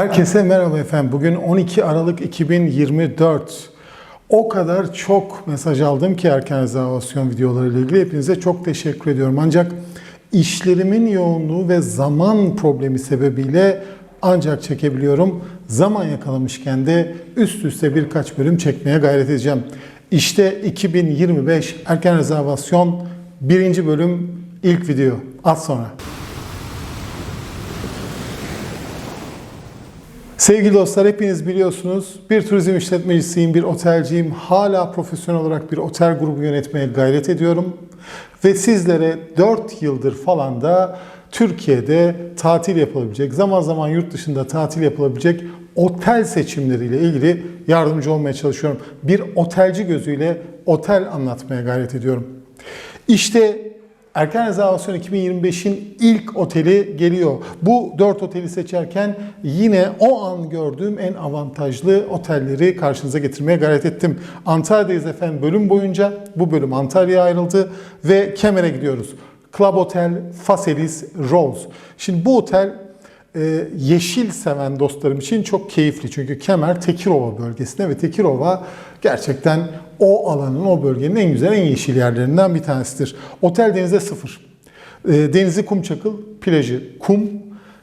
Herkese merhaba efendim. Bugün 12 Aralık 2024. O kadar çok mesaj aldım ki erken rezervasyon videoları ile ilgili. Hepinize çok teşekkür ediyorum. Ancak işlerimin yoğunluğu ve zaman problemi sebebiyle ancak çekebiliyorum. Zaman yakalamışken de üst üste birkaç bölüm çekmeye gayret edeceğim. İşte 2025 erken rezervasyon birinci bölüm ilk video. Az sonra. Sevgili dostlar hepiniz biliyorsunuz bir turizm işletmecisiyim, bir otelciyim. Hala profesyonel olarak bir otel grubu yönetmeye gayret ediyorum. Ve sizlere 4 yıldır falan da Türkiye'de tatil yapılabilecek, zaman zaman yurt dışında tatil yapılabilecek otel seçimleriyle ilgili yardımcı olmaya çalışıyorum. Bir otelci gözüyle otel anlatmaya gayret ediyorum. İşte Erken rezervasyon 2025'in ilk oteli geliyor. Bu 4 oteli seçerken yine o an gördüğüm en avantajlı otelleri karşınıza getirmeye gayret ettim. Antalya'dayız efendim bölüm boyunca. Bu bölüm Antalya'ya ayrıldı ve Kemer'e gidiyoruz. Club Hotel Faselis Rose. Şimdi bu otel e, yeşil seven dostlarım için çok keyifli. Çünkü Kemer Tekirova bölgesinde ve Tekirova gerçekten o alanın, o bölgenin en güzel, en yeşil yerlerinden bir tanesidir. Otel denize sıfır. E, denizi kum çakıl, plajı kum.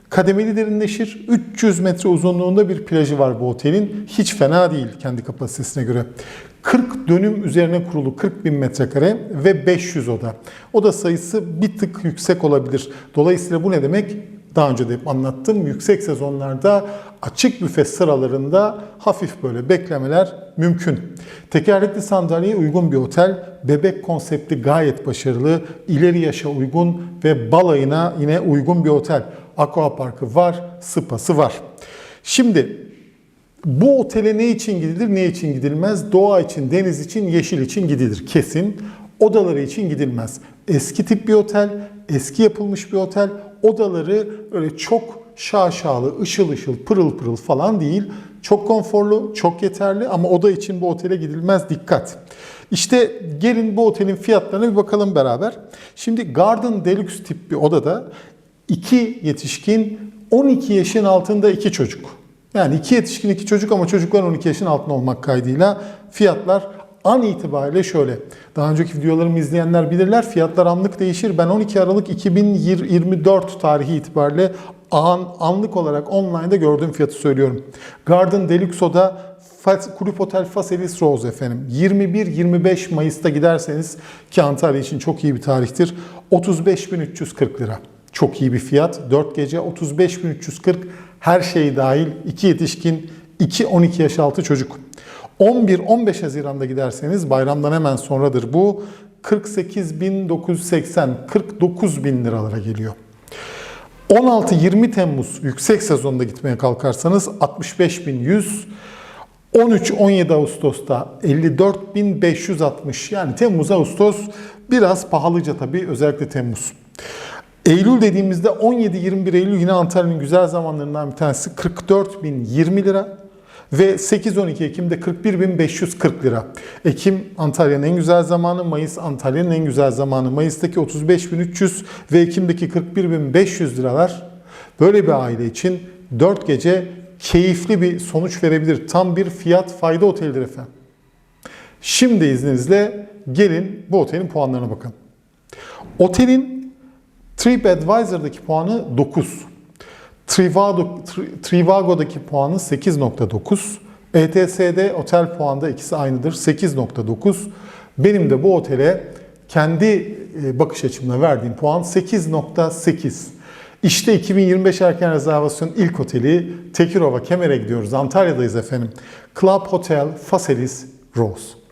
Kademeli derinleşir. 300 metre uzunluğunda bir plajı var bu otelin. Hiç fena değil kendi kapasitesine göre. 40 dönüm üzerine kurulu 40 bin metrekare ve 500 oda. Oda sayısı bir tık yüksek olabilir. Dolayısıyla bu ne demek? Daha önce de hep anlattım. Yüksek sezonlarda açık büfe sıralarında hafif böyle beklemeler mümkün. Tekerlekli sandalyeye uygun bir otel. Bebek konsepti gayet başarılı. ileri yaşa uygun ve balayına yine uygun bir otel. Aqua parkı var, spası var. Şimdi bu otele ne için gidilir, ne için gidilmez? Doğa için, deniz için, yeşil için gidilir kesin. Odaları için gidilmez. Eski tip bir otel, eski yapılmış bir otel. Odaları öyle çok şaşalı, ışıl ışıl, pırıl pırıl falan değil. Çok konforlu, çok yeterli ama oda için bu otele gidilmez dikkat. İşte gelin bu otelin fiyatlarına bir bakalım beraber. Şimdi Garden Deluxe tip bir odada iki yetişkin, 12 yaşın altında iki çocuk. Yani iki yetişkin iki çocuk ama çocuklar 12 yaşın altında olmak kaydıyla fiyatlar an itibariyle şöyle. Daha önceki videolarımı izleyenler bilirler fiyatlar anlık değişir. Ben 12 Aralık 2024 tarihi itibariyle an, anlık olarak online'da gördüğüm fiyatı söylüyorum. Garden Deluxe Oda Kulüp Otel Faselis Rose efendim. 21-25 Mayıs'ta giderseniz ki Antalya için çok iyi bir tarihtir. 35.340 lira. Çok iyi bir fiyat. 4 gece 35.340 her şey dahil 2 yetişkin 2-12 yaş altı çocuk. 11-15 Haziran'da giderseniz bayramdan hemen sonradır bu 48.980 49 bin liralara geliyor. 16-20 Temmuz yüksek sezonda gitmeye kalkarsanız 65.100 13-17 Ağustos'ta 54.560 yani Temmuz Ağustos biraz pahalıca tabii özellikle Temmuz. Eylül dediğimizde 17-21 Eylül yine Antalya'nın güzel zamanlarından bir tanesi 44.020 lira ve 8-12 Ekim'de 41.540 lira. Ekim Antalya'nın en güzel zamanı, Mayıs Antalya'nın en güzel zamanı. Mayıs'taki 35.300 ve Ekim'deki 41.500 liralar böyle bir aile için 4 gece keyifli bir sonuç verebilir. Tam bir fiyat fayda otelidir efendim. Şimdi izninizle gelin bu otelin puanlarına bakın. Otelin TripAdvisor'daki puanı 9. Trivago, Trivago'daki puanı 8.9. ETS'de otel puanda ikisi aynıdır 8.9. Benim de bu otele kendi bakış açımla verdiğim puan 8.8. İşte 2025 erken rezervasyon ilk oteli Tekirova Kemer'e gidiyoruz. Antalya'dayız efendim. Club Hotel Faselis Rose.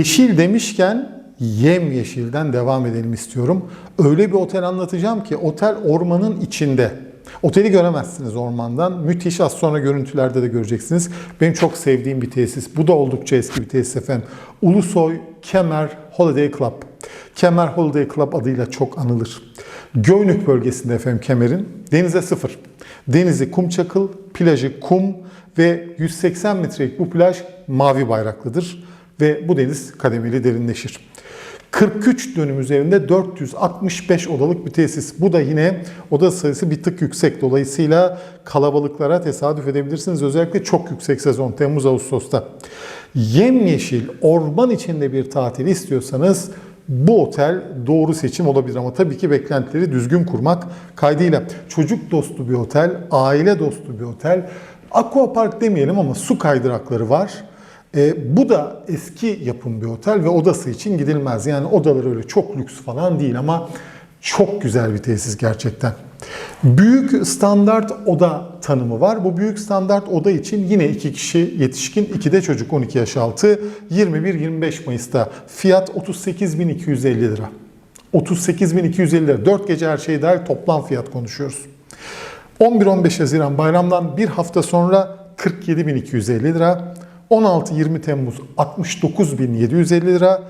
Yeşil demişken yem yeşilden devam edelim istiyorum. Öyle bir otel anlatacağım ki otel ormanın içinde. Oteli göremezsiniz ormandan. Müthiş az sonra görüntülerde de göreceksiniz. Benim çok sevdiğim bir tesis. Bu da oldukça eski bir tesis efendim. Ulusoy Kemer Holiday Club. Kemer Holiday Club adıyla çok anılır. Göynük bölgesinde efendim Kemer'in. Denize sıfır. Denizi kum çakıl, plajı kum ve 180 metrelik bu plaj mavi bayraklıdır ve bu deniz kademeli derinleşir. 43 dönüm üzerinde 465 odalık bir tesis. Bu da yine oda sayısı bir tık yüksek. Dolayısıyla kalabalıklara tesadüf edebilirsiniz. Özellikle çok yüksek sezon Temmuz-Ağustos'ta. Yemyeşil, orman içinde bir tatil istiyorsanız bu otel doğru seçim olabilir ama tabii ki beklentileri düzgün kurmak kaydıyla. Çocuk dostu bir otel, aile dostu bir otel. Aqua Park demeyelim ama su kaydırakları var. E, bu da eski yapım bir otel ve odası için gidilmez. Yani odaları öyle çok lüks falan değil ama çok güzel bir tesis gerçekten. Büyük standart oda tanımı var. Bu büyük standart oda için yine iki kişi yetişkin, iki de çocuk 12 yaş altı. 21-25 Mayıs'ta fiyat 38.250 lira. 38.250 lira. 4 gece her şey dahil toplam fiyat konuşuyoruz. 11-15 Haziran bayramdan bir hafta sonra 47.250 lira. 16-20 Temmuz 69.750 lira.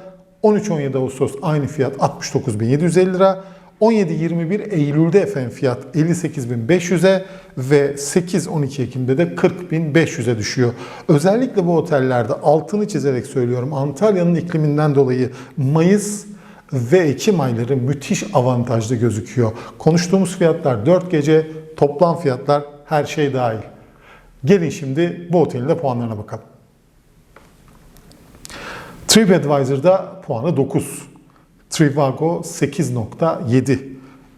13-17 Ağustos aynı fiyat 69.750 lira. 17-21 Eylül'de efendim fiyat 58.500'e ve 8-12 Ekim'de de 40.500'e düşüyor. Özellikle bu otellerde altını çizerek söylüyorum Antalya'nın ikliminden dolayı Mayıs ve Ekim ayları müthiş avantajlı gözüküyor. Konuştuğumuz fiyatlar 4 gece, toplam fiyatlar her şey dahil. Gelin şimdi bu otelin de puanlarına bakalım. TripAdvisor'da puanı 9. Trivago 8.7.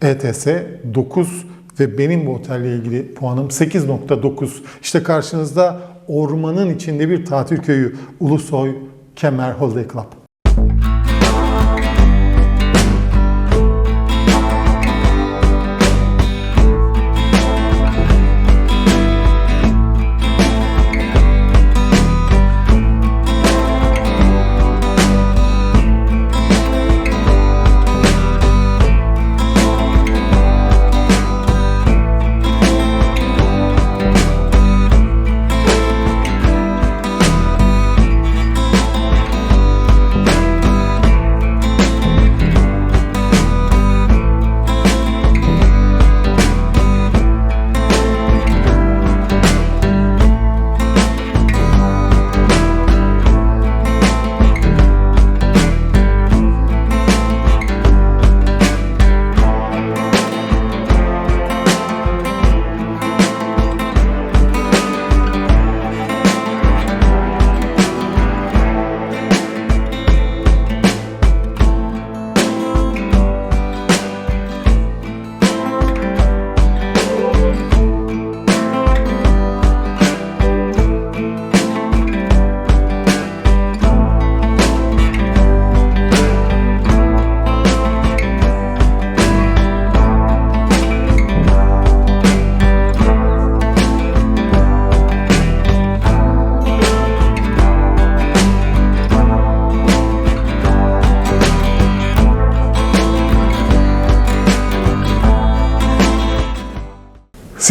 ETS 9 ve benim bu otelle ilgili puanım 8.9. İşte karşınızda ormanın içinde bir tatil köyü Ulusoy Kemer Holiday Club.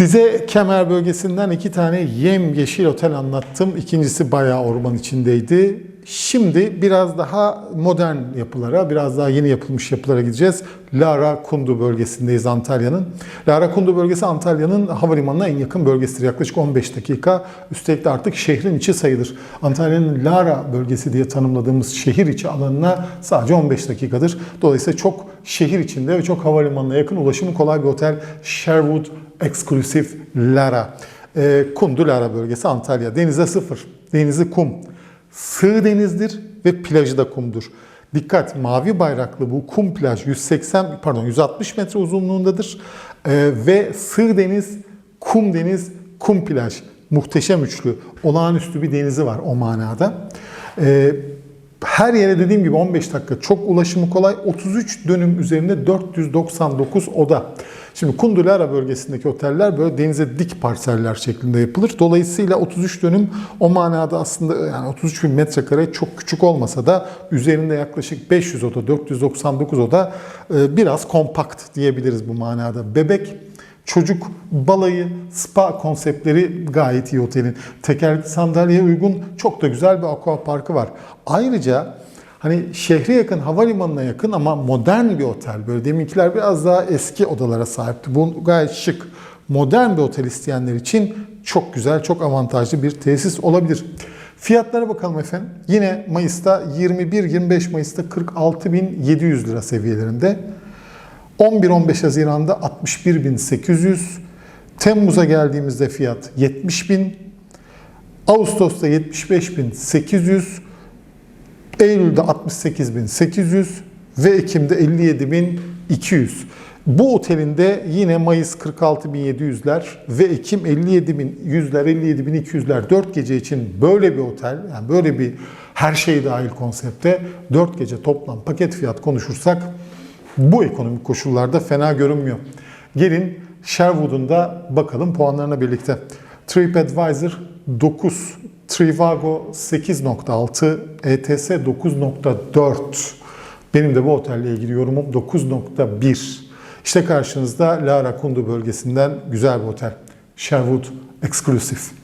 Size Kemer bölgesinden iki tane yem yeşil otel anlattım. İkincisi bayağı orman içindeydi. Şimdi biraz daha modern yapılara, biraz daha yeni yapılmış yapılara gideceğiz. Lara Kundu bölgesindeyiz Antalya'nın. Lara Kundu bölgesi Antalya'nın havalimanına en yakın bölgesidir. Yaklaşık 15 dakika. Üstelik de artık şehrin içi sayılır. Antalya'nın Lara bölgesi diye tanımladığımız şehir içi alanına sadece 15 dakikadır. Dolayısıyla çok şehir içinde ve çok havalimanına yakın ulaşımı kolay bir otel. Sherwood Exclusive Lara. E, Kundu Lara bölgesi Antalya. Denize sıfır. Denizi kum. Sığ denizdir ve plajı da kumdur. Dikkat mavi bayraklı bu kum plaj 180 pardon 160 metre uzunluğundadır. E, ve sığ deniz, kum deniz, kum plaj. Muhteşem üçlü. Olağanüstü bir denizi var o manada. E, her yere dediğim gibi 15 dakika çok ulaşımı kolay. 33 dönüm üzerinde 499 oda. Şimdi Kundurlara bölgesindeki oteller böyle denize dik parseller şeklinde yapılır. Dolayısıyla 33 dönüm o manada aslında yani 33 bin metrekare çok küçük olmasa da üzerinde yaklaşık 500 oda, 499 oda e, biraz kompakt diyebiliriz bu manada. Bebek Çocuk, balayı, spa konseptleri gayet iyi otelin. Tekerlekli sandalyeye uygun çok da güzel bir aqua parkı var. Ayrıca hani şehre yakın, havalimanına yakın ama modern bir otel. Böyle deminkiler biraz daha eski odalara sahipti. Bu gayet şık, modern bir otel isteyenler için çok güzel, çok avantajlı bir tesis olabilir. Fiyatlara bakalım efendim. Yine Mayıs'ta 21-25 Mayıs'ta 46.700 lira seviyelerinde. 11-15 Haziran'da 61.800, Temmuz'a geldiğimizde fiyat 70.000, Ağustos'ta 75.800, Eylül'de 68.800 ve Ekim'de 57.200. Bu otelinde yine Mayıs 46.700'ler ve Ekim 57.100'ler, 57.200'ler 4 gece için böyle bir otel, yani böyle bir her şey dahil konsepte 4 gece toplam paket fiyat konuşursak bu ekonomik koşullarda fena görünmüyor. Gelin Sherwood'un da bakalım puanlarına birlikte. TripAdvisor 9, Trivago 8.6, ETS 9.4. Benim de bu otelle ilgili yorumum 9.1. İşte karşınızda Lara Kundu bölgesinden güzel bir otel. Sherwood Exclusive.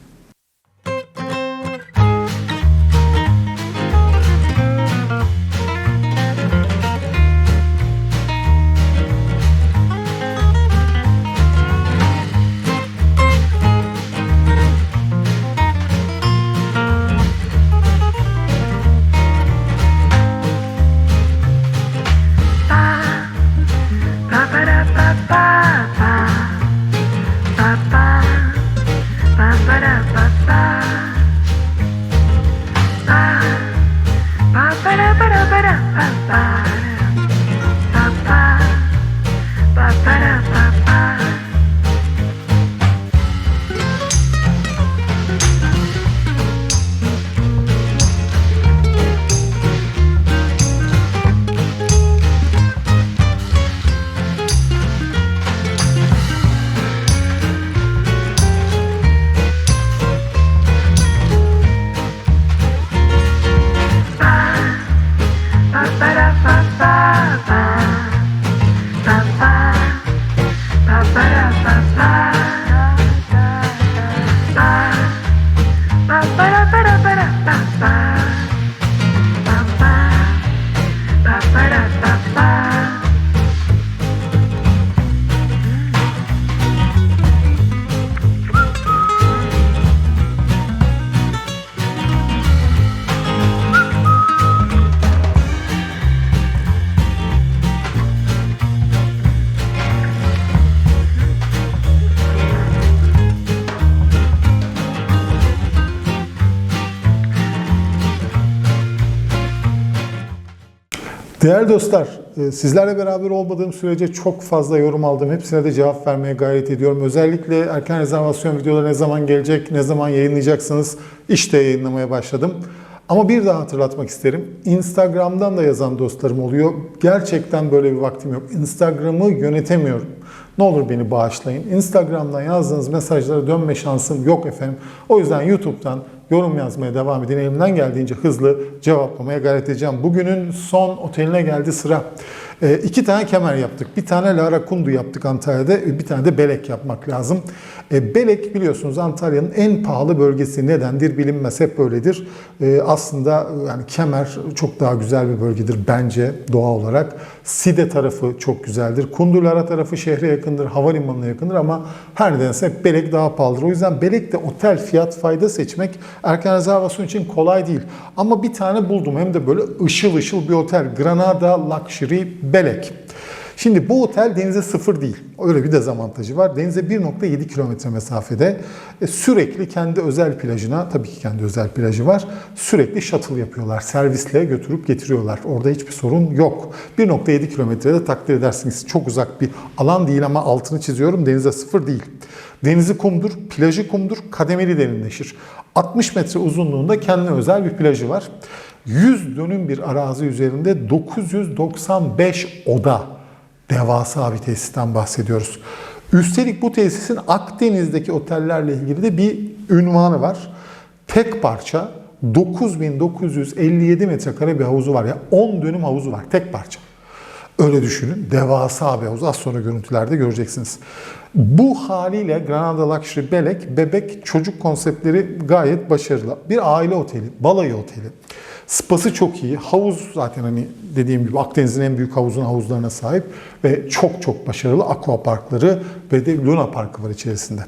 Değerli dostlar, e, sizlerle beraber olmadığım sürece çok fazla yorum aldım. Hepsine de cevap vermeye gayret ediyorum. Özellikle erken rezervasyon videoları ne zaman gelecek, ne zaman yayınlayacaksınız işte yayınlamaya başladım. Ama bir daha hatırlatmak isterim. Instagram'dan da yazan dostlarım oluyor. Gerçekten böyle bir vaktim yok. Instagram'ı yönetemiyorum. Ne olur beni bağışlayın. Instagram'dan yazdığınız mesajlara dönme şansım yok efendim. O yüzden YouTube'dan yorum yazmaya devam edin. Elimden geldiğince hızlı cevaplamaya gayret edeceğim. Bugünün son oteline geldi sıra. E, iki tane kemer yaptık. Bir tane Lara Kundu yaptık Antalya'da. Bir tane de Belek yapmak lazım. E, Belek biliyorsunuz Antalya'nın en pahalı bölgesi. Nedendir bilinmez. Hep böyledir. E, aslında yani kemer çok daha güzel bir bölgedir bence doğa olarak. Side tarafı çok güzeldir. Kundulara tarafı şehre yakındır. Havalimanına yakındır ama her nedense Belek daha pahalıdır. O yüzden Belek'te otel fiyat fayda seçmek erken rezervasyon için kolay değil. Ama bir tane buldum. Hem de böyle ışıl ışıl bir otel. Granada Luxury Belek. Şimdi bu otel denize sıfır değil. Öyle bir dezavantajı var. Denize 1.7 kilometre mesafede. E, sürekli kendi özel plajına, tabii ki kendi özel plajı var. Sürekli shuttle yapıyorlar. Servisle götürüp getiriyorlar. Orada hiçbir sorun yok. 1.7 kilometrede takdir edersiniz. Çok uzak bir alan değil ama altını çiziyorum. Denize sıfır değil. Denizi kumdur, plajı kumdur, kademeli derinleşir. 60 metre uzunluğunda kendine özel bir plajı var. 100 dönüm bir arazi üzerinde 995 oda. Devasa bir tesisten bahsediyoruz. Üstelik bu tesisin Akdeniz'deki otellerle ilgili de bir ünvanı var. Tek parça 9957 metrekare bir havuzu var ya 10 dönüm havuzu var tek parça. Öyle düşünün. Devasa bir havuz. Az sonra görüntülerde göreceksiniz. Bu haliyle Granada Luxury Belek, bebek çocuk konseptleri gayet başarılı. Bir aile oteli, balayı oteli. Spası çok iyi. Havuz zaten hani dediğim gibi Akdeniz'in en büyük havuzun havuzlarına sahip ve çok çok başarılı aqua parkları ve de Luna Parkı var içerisinde.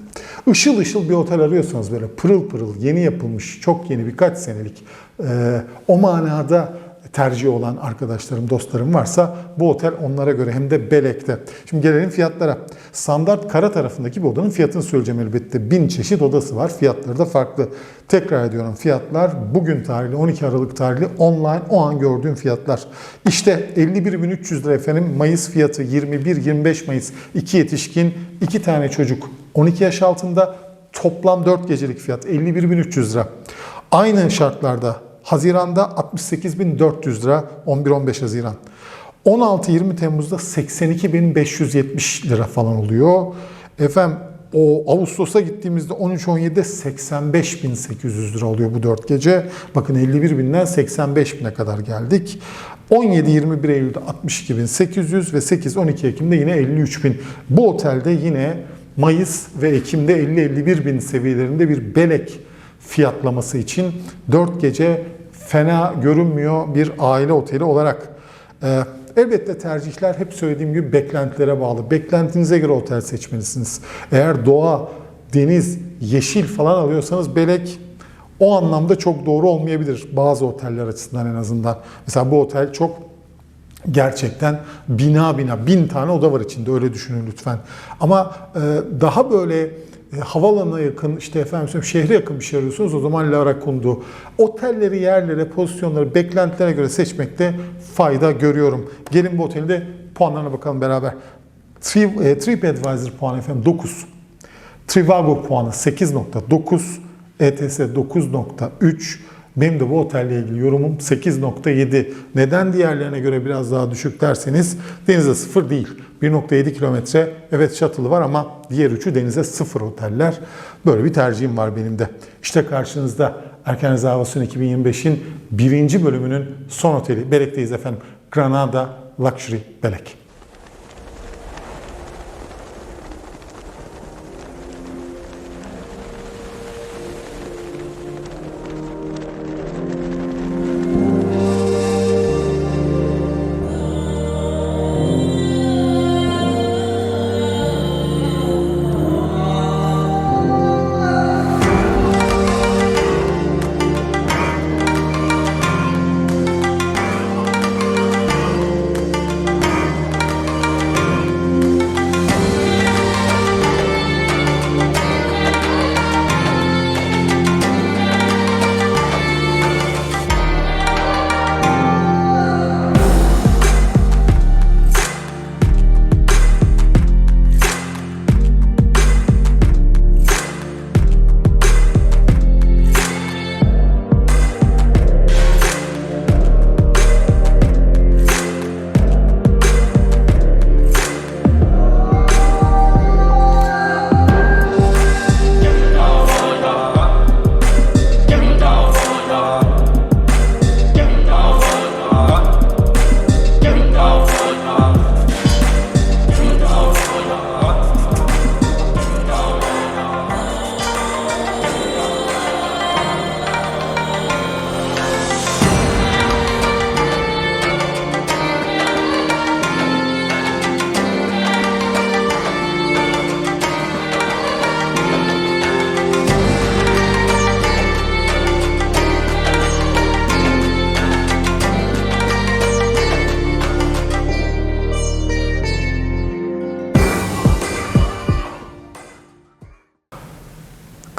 Işıl ışıl bir otel arıyorsanız böyle pırıl pırıl yeni yapılmış, çok yeni birkaç senelik e, o manada tercih olan arkadaşlarım, dostlarım varsa bu otel onlara göre hem de Belek'te. Şimdi gelelim fiyatlara. Standart kara tarafındaki bir odanın fiyatını söyleyeceğim elbette. Bin çeşit odası var. Fiyatları da farklı. Tekrar ediyorum fiyatlar bugün tarihli 12 Aralık tarihli online o an gördüğüm fiyatlar. İşte 51.300 lira efendim Mayıs fiyatı 21-25 Mayıs 2 yetişkin 2 tane çocuk 12 yaş altında toplam 4 gecelik fiyat 51.300 lira. Aynı şartlarda Haziran'da 68.400 lira 11-15 Haziran. 16-20 Temmuz'da 82.570 lira falan oluyor. Efendim o Ağustos'a gittiğimizde 13-17'de 85.800 lira oluyor bu 4 gece. Bakın 51.000'den 85.000'e kadar geldik. 17-21 Eylül'de 62.800 ve 8-12 Ekim'de yine 53.000. Bu otelde yine Mayıs ve Ekim'de 50-51 bin seviyelerinde bir belek fiyatlaması için 4 gece fena görünmüyor bir aile oteli olarak. Ee, elbette tercihler hep söylediğim gibi beklentilere bağlı. Beklentinize göre otel seçmelisiniz. Eğer doğa, deniz, yeşil falan alıyorsanız Belek o anlamda çok doğru olmayabilir bazı oteller açısından en azından. Mesela bu otel çok gerçekten bina bina bin tane oda var içinde öyle düşünün lütfen. Ama e, daha böyle e, havalanına yakın işte efendim şehre yakın bir şey arıyorsunuz o zaman Lara Kundu. Otelleri, yerlere, pozisyonları beklentilere göre seçmekte fayda görüyorum. Gelin bu otelde puanlarına bakalım beraber. E, TripAdvisor puanı efendim 9. Trivago puanı 8.9. ETS 9.3. Benim de bu otelle ilgili yorumum 8.7. Neden diğerlerine göre biraz daha düşük derseniz denize sıfır değil. 1.7 kilometre evet shuttle'ı var ama diğer üçü denize sıfır oteller. Böyle bir tercihim var benim de. İşte karşınızda Erken Rezervasyon 2025'in birinci bölümünün son oteli. Belek'teyiz efendim. Granada Luxury Belek.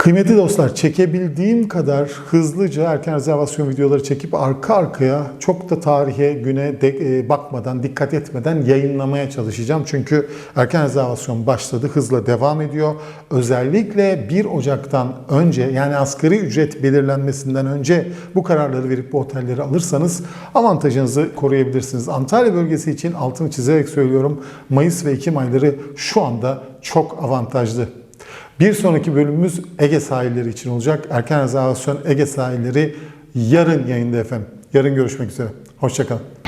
Kıymetli dostlar çekebildiğim kadar hızlıca erken rezervasyon videoları çekip arka arkaya çok da tarihe güne de- e, bakmadan dikkat etmeden yayınlamaya çalışacağım. Çünkü erken rezervasyon başladı hızla devam ediyor. Özellikle 1 Ocak'tan önce yani asgari ücret belirlenmesinden önce bu kararları verip bu otelleri alırsanız avantajınızı koruyabilirsiniz. Antalya bölgesi için altını çizerek söylüyorum Mayıs ve Ekim ayları şu anda çok avantajlı. Bir sonraki bölümümüz Ege sahilleri için olacak. Erken rezervasyon Ege sahilleri yarın yayında efendim. Yarın görüşmek üzere. Hoşçakalın.